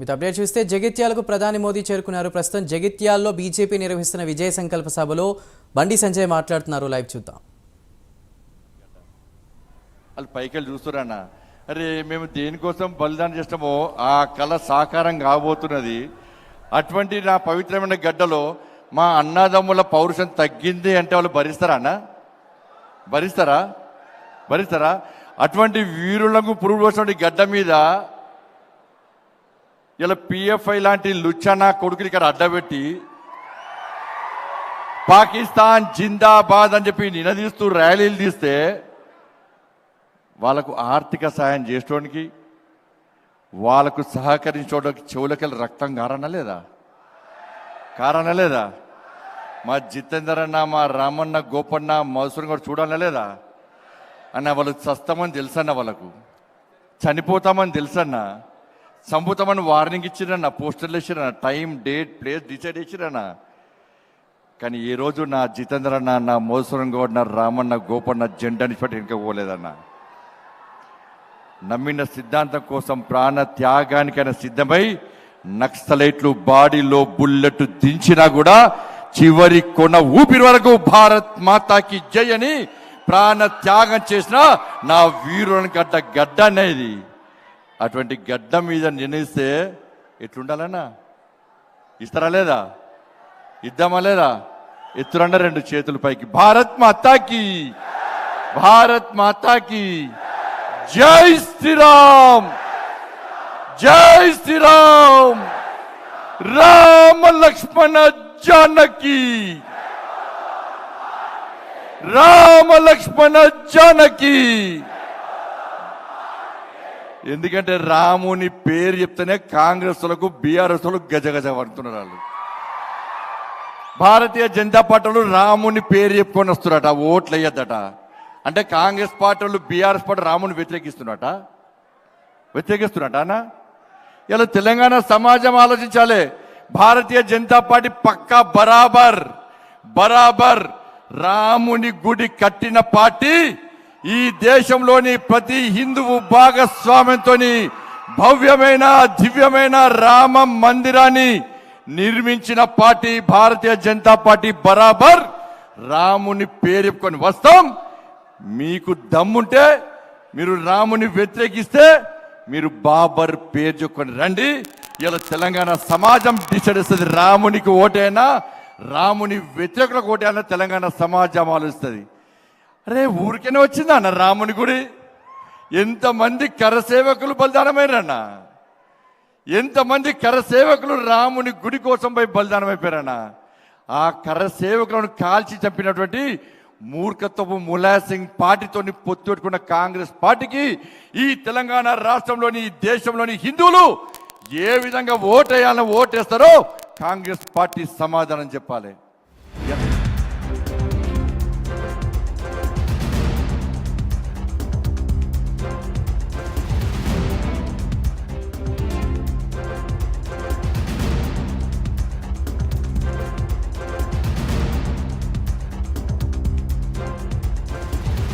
మీతో అప్డేట్ చూస్తే జగిత్యాలకు ప్రధాని మోదీ చేరుకున్నారు. ప్రస్తుతం జగిత్యాల్లో బీజేపీ నిర్వహిస్తున్న విజయ సంకల్ప సభలో బండి సంజయ్ మాట్లాడుతున్నారు. లైవ్ చూద్దాం. వాళ్ళు పైకి వెళ్ళి చూస్తురన్న అరే మేము దేనికోసం బలిదానం చేస్తామో ఆ కళ సాకారం కాబోతున్నది. అటువంటి నా పవిత్రమైన గడ్డలో మా అన్నదమ్ముల పౌరుషం తగ్గింది అంటే వాళ్ళు భరిస్తారా అన్న? భరిస్తారా? భరిస్తారా? అటువంటి వీరులకు పురుగు పోసినటువంటి గడ్డ మీద ఇలా పిఎఫ్ఐ లాంటి లుచ్చనా కొడుకుని ఇక్కడ అడ్డబెట్టి పాకిస్తాన్ జిందాబాద్ అని చెప్పి నినదీస్తూ ర్యాలీలు తీస్తే వాళ్ళకు ఆర్థిక సాయం చేసుకోవడానికి వాళ్ళకు సహకరించడానికి చెవులకెళ్ళి రక్తం కారణ లేదా? కారణ లేదా? మా జితేందర్ అన్న మా రామన్న గోపన్న మధుసూరం కూడా చూడాలా లేదా? అన్న వాళ్ళు చస్తామని తెలుసన్న వాళ్ళకు. చనిపోతామని తెలుసన్నా సంభూతమని వార్నింగ్ ఇచ్చిరన్న పోస్టర్లు వేసిరన్న టైం డేట్ ప్లేస్ డిసైడ్ చేసిరన్న కానీ ఈరోజు రోజు నా జితేంద్ర అన్న నా మోసరం గౌడ్ నా రామన్న గోపన్న జెండాని పట్టి ఇంకా పోలేదన్న. నమ్మిన సిద్ధాంతం కోసం ప్రాణ త్యాగానికైనా సిద్ధమై నక్సలైట్లు బాడీలో బుల్లెట్ దించినా కూడా చివరి కొన ఊపిరి వరకు భారత్ మాతాకి జై అని ప్రాణ త్యాగం చేసిన నా వీరుని గడ్డ గడ్డ అనేది. అటువంటి గడ్డ మీద నిర్ణయిస్తే ఎట్లుండాలన్నా? ఇస్తారా లేదా? ఇద్దామా లేదా? ఎత్తురండ రెండు చేతుల పైకి. భారత్ మాతాకి భారత్ మాతాకి జై శ్రీరామ్! జై శ్రీరామ్! రామ లక్ష్మణ జానకి! రామ లక్ష్మణ జానకి! ఎందుకంటే రాముని పేరు చెప్తేనే కాంగ్రెస్లకు బీఆర్ఎస్లకు గజగజ పడుతున్నారు వాళ్ళు. భారతీయ జనతా పార్టీలు రాముని పేరు చెప్పుకొని వస్తున్నారట ఓట్లు వేయద్దట అంటే కాంగ్రెస్ పార్టీ వాళ్ళు బీఆర్ఎస్ పార్టీ రాముని వ్యతిరేకిస్తున్నట వ్యతిరేకిస్తున్నట అన్న? ఇలా తెలంగాణ సమాజం ఆలోచించాలి. భారతీయ జనతా పార్టీ పక్కా బరాబర్ బరాబర్ రాముని గుడి కట్టిన పార్టీ ఈ దేశంలోని ప్రతి హిందువు భాగస్వామ్యంతో భవ్యమైన దివ్యమైన రామ మందిరాన్ని నిర్మించిన పార్టీ భారతీయ జనతా పార్టీ బరాబర్. రాముని పేరు వస్తాం. మీకు దమ్ముంటే మీరు రాముని వ్యతిరేకిస్తే మీరు బాబర్ పేరు చెప్పుకొని రండి. ఇలా తెలంగాణ సమాజం డిసైడ్ చేస్తుంది. రామునికి ఓటైనా? రాముని వ్యతిరేకులకు ఓటైనా తెలంగాణ సమాజం ఆలోచిస్తుంది. అరే ఊరికనే వచ్చిందా అన్న రాముని గుడి. ఎంతమంది కరసేవకులు బలిదానమైరన్నా ఎంతమంది కరసేవకులు రాముని గుడి కోసం పోయి బలిదానం ఆ కరసేవకులను కాల్చి చంపినటువంటి మూర్ఖత్వపు ములాసింగ్ పార్టీతోని పొత్తు పెట్టుకున్న కాంగ్రెస్ పార్టీకి ఈ తెలంగాణ రాష్ట్రంలోని ఈ దేశంలోని హిందువులు ఏ విధంగా ఓటేయాలని ఓటేస్తారో కాంగ్రెస్ పార్టీ సమాధానం చెప్పాలి.